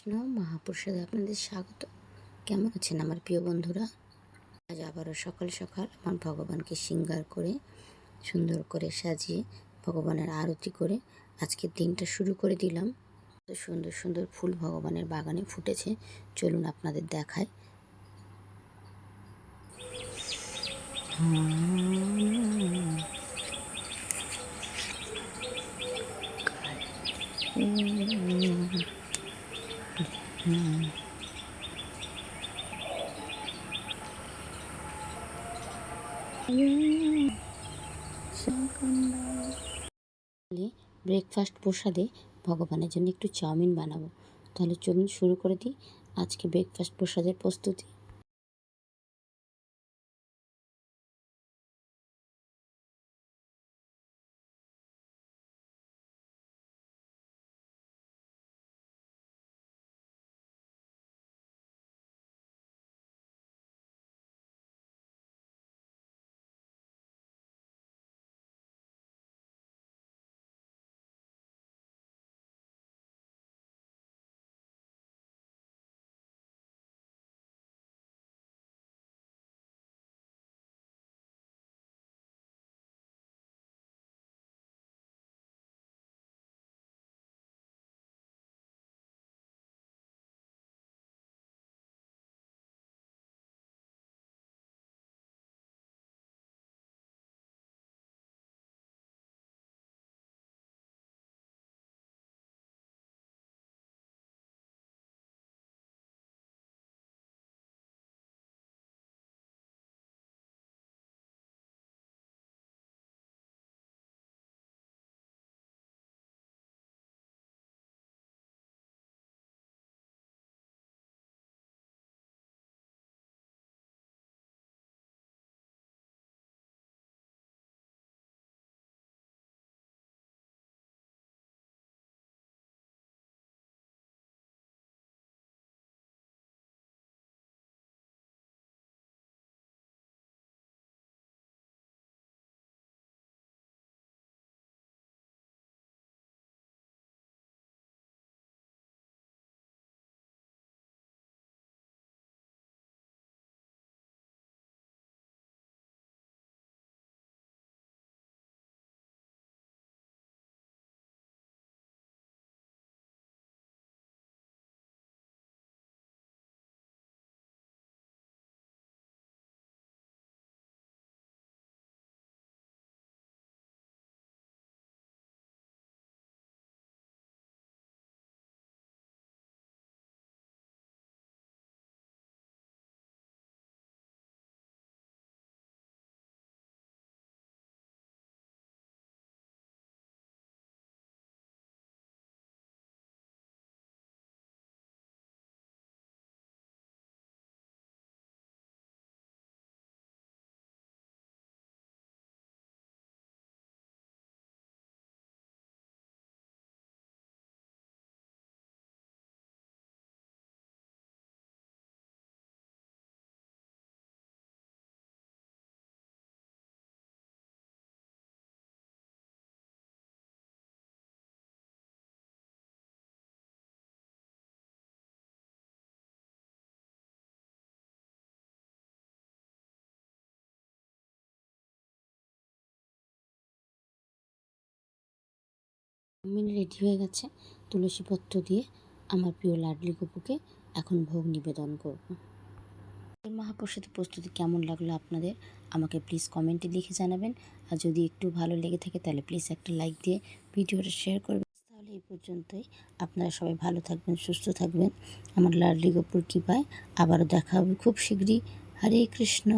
কৃষ্ণ মহাপ্রসাদে আপনাদের স্বাগত। কেমন আছেন আমার প্রিয় বন্ধুরা? আজ আবারও সকাল সকাল আমার ভগবানকে শৃঙ্গার করে, সুন্দর করে সাজিয়ে ভগবানের আরতি করে আজকের দিনটা শুরু করে দিলাম। সুন্দর সুন্দর ফুল ভগবানের বাগানে ফুটেছে। চলুন আপনাদের দেখায় ব্রেকফাস্ট প্রসাদে ভগবানের জন্য একটু চাউমিন বানাবো। তাহলে চলুন শুরু করে দিই আজকে ব্রেকফাস্ট প্রসাদের প্রস্তুতি। চাউমিন রেডি হয়ে গেছে। তুলসী পত্র দিয়ে আমার প্রিয় লাডলি গপুকে এখন ভোগ নিবেদন করব। মহাপ্রসাদের প্রস্তুতি কেমন লাগল আপনাদের? আমাকে প্লিজ কমেন্টে লিখে জানাবেন। আর যদি একটু ভালো লেগে থাকে তাহলে প্লিজ একটা লাইক দিয়ে ভিডিওটা শেয়ার করবেন। তাহলে এই পর্যন্তই। আপনারা সবাই ভালো থাকবেন, সুস্থ থাকবেন। আমার লাডলি গপুর কৃপায় আবারও দেখা হবে খুব শীঘ্রই। হরে কৃষ্ণ।